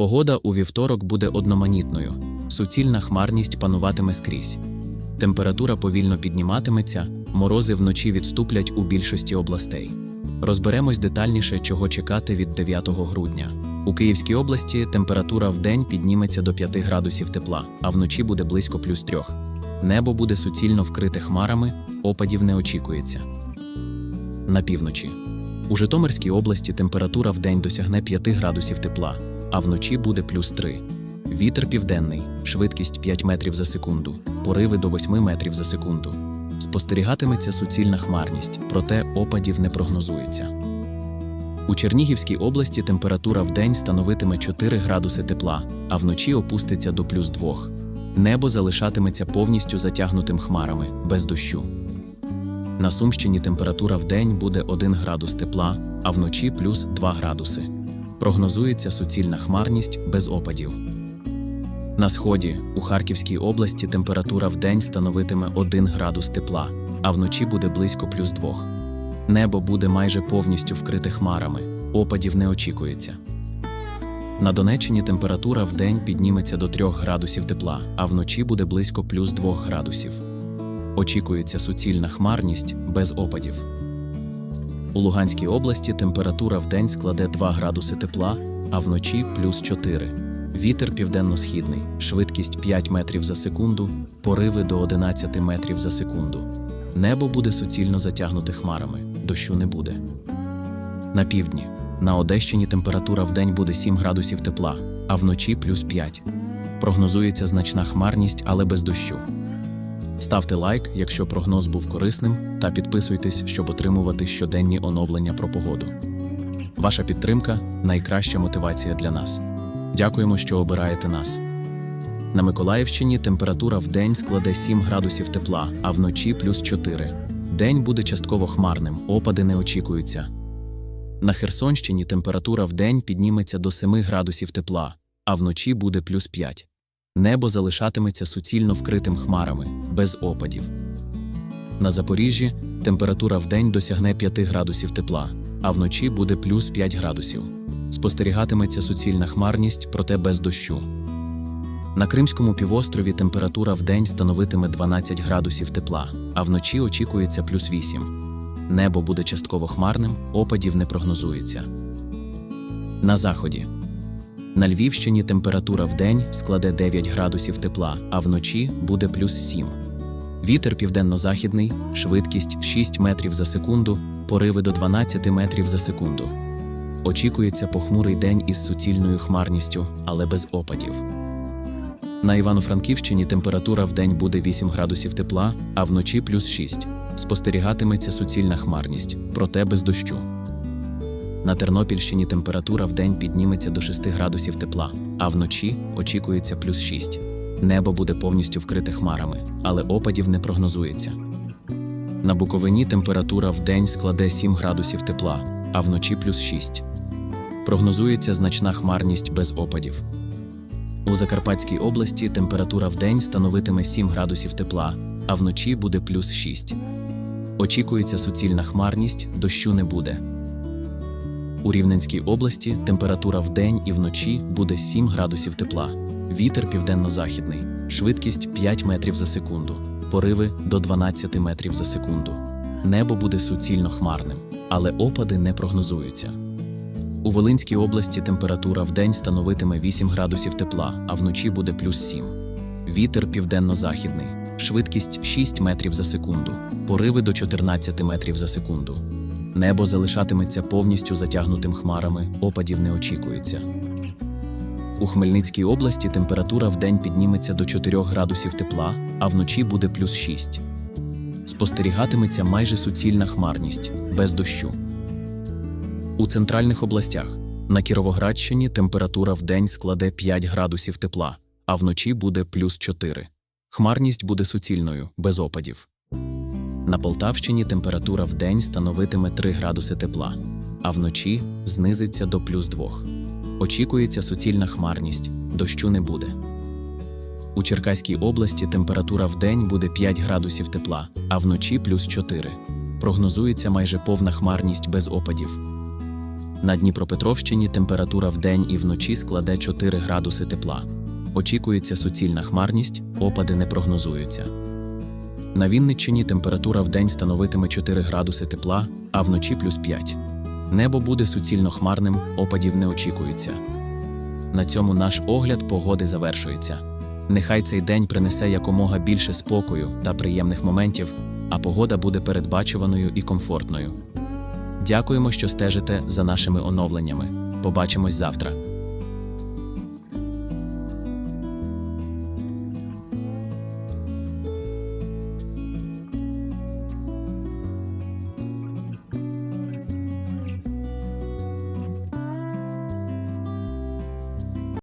Погода у вівторок буде одноманітною. Суцільна хмарність пануватиме скрізь. Температура повільно підніматиметься, морози вночі відступлять у більшості областей. Розберемось детальніше, чого чекати від 9 грудня. У Київській області температура вдень підніметься до 5 градусів тепла, а вночі буде близько плюс 3. Небо буде суцільно вкрите хмарами, опадів не очікується. На півночі. У Житомирській області температура вдень досягне 5 градусів тепла, а вночі буде плюс 3. Вітер південний, швидкість 5 метрів за секунду, пориви до 8 метрів за секунду. Спостерігатиметься суцільна хмарність, проте опадів не прогнозується. У Чернігівській області температура вдень становитиме 4 градуси тепла, а вночі опуститься до плюс 2. Небо залишатиметься повністю затягнутим хмарами, без дощу. На Сумщині температура вдень буде 1 градус тепла, а вночі плюс 2 градуси. Прогнозується суцільна хмарність без опадів. На сході у Харківській області температура вдень становитиме 1 градус тепла, а вночі буде близько плюс 2. Небо буде майже повністю вкрите хмарами, опадів не очікується. На Донеччині температура вдень підніметься до 3 градусів тепла, а вночі буде близько плюс 2 градусів. Очікується суцільна хмарність без опадів. У Луганській області температура вдень складе 2 градуси тепла, а вночі плюс 4. Вітер південно-східний, швидкість 5 метрів за секунду, пориви до 11 метрів за секунду. Небо буде суцільно затягнуте хмарами, дощу не буде. На півдні. На Одещині температура вдень буде 7 градусів тепла, а вночі плюс 5. Прогнозується значна хмарність, але без дощу. Ставте лайк, якщо прогноз був корисним, та підписуйтесь, щоб отримувати щоденні оновлення про погоду. Ваша підтримка найкраща мотивація для нас. Дякуємо, що обираєте нас. На Миколаївщині температура в день складе 7 градусів тепла, а вночі плюс 4. День буде частково хмарним, опади не очікуються. На Херсонщині температура в день підніметься до 7 градусів тепла, а вночі буде плюс 5. Небо залишатиметься суцільно вкритим хмарами, без опадів. На Запоріжжі температура в день досягне 5 градусів тепла, а вночі буде плюс 5 градусів. Спостерігатиметься суцільна хмарність, проте без дощу. На Кримському півострові температура в день становитиме 12 градусів тепла, а вночі очікується плюс 8. Небо буде частково хмарним, опадів не прогнозується. На заході. На Львівщині температура в день складе 9 градусів тепла, а вночі буде плюс 7. Вітер південно-західний, швидкість 6 метрів за секунду, пориви до 12 метрів за секунду. Очікується похмурий день із суцільною хмарністю, але без опадів. На Івано-Франківщині температура в день буде 8 градусів тепла, а вночі плюс 6. Спостерігатиметься суцільна хмарність, проте без дощу. На Тернопільщині температура в день підніметься до 6 градусів тепла, а вночі очікується плюс 6. Небо буде повністю вкрите хмарами, але опадів не прогнозується. На Буковині температура в день складе 7 градусів тепла, а вночі плюс 6. Прогнозується значна хмарність без опадів. У Закарпатській області температура в день становитиме 7 градусів тепла, а вночі буде плюс 6. Очікується суцільна хмарність, дощу не буде. У Рівненській області температура вдень і вночі буде 7 градусів тепла, вітер південно-західний, швидкість 5 метрів за секунду, пориви до 12 метрів за секунду. Небо буде суцільно хмарним, але опади не прогнозуються. У Волинській області температура вдень становитиме 8 градусів тепла, а вночі буде плюс 7. Вітер південно-західний, швидкість 6 метрів за секунду, пориви до 14 метрів за секунду. Небо залишатиметься повністю затягнутим хмарами, опадів не очікується. У Хмельницькій області температура вдень підніметься до 4 градусів тепла, а вночі буде плюс 6. Спостерігатиметься майже суцільна хмарність, без дощу. У центральних областях на Кіровоградщині температура вдень складе 5 градусів тепла, а вночі буде плюс 4. Хмарність буде суцільною, без опадів. На Полтавщині температура вдень становитиме 3 градуси тепла, а вночі знизиться до плюс 2. Очікується суцільна хмарність, дощу не буде. У Черкаській області температура вдень буде 5 градусів тепла, а вночі плюс 4. Прогнозується майже повна хмарність без опадів. На Дніпропетровщині температура вдень і вночі складе 4 градуси тепла. Очікується суцільна хмарність, опади не прогнозуються. На Вінниччині температура вдень становитиме 4 градуси тепла, а вночі плюс 5. Небо буде суцільно хмарним, опадів не очікується. На цьому наш огляд погоди завершується. Нехай цей день принесе якомога більше спокою та приємних моментів, а погода буде передбачуваною і комфортною. Дякуємо, що стежите за нашими оновленнями. Побачимось завтра.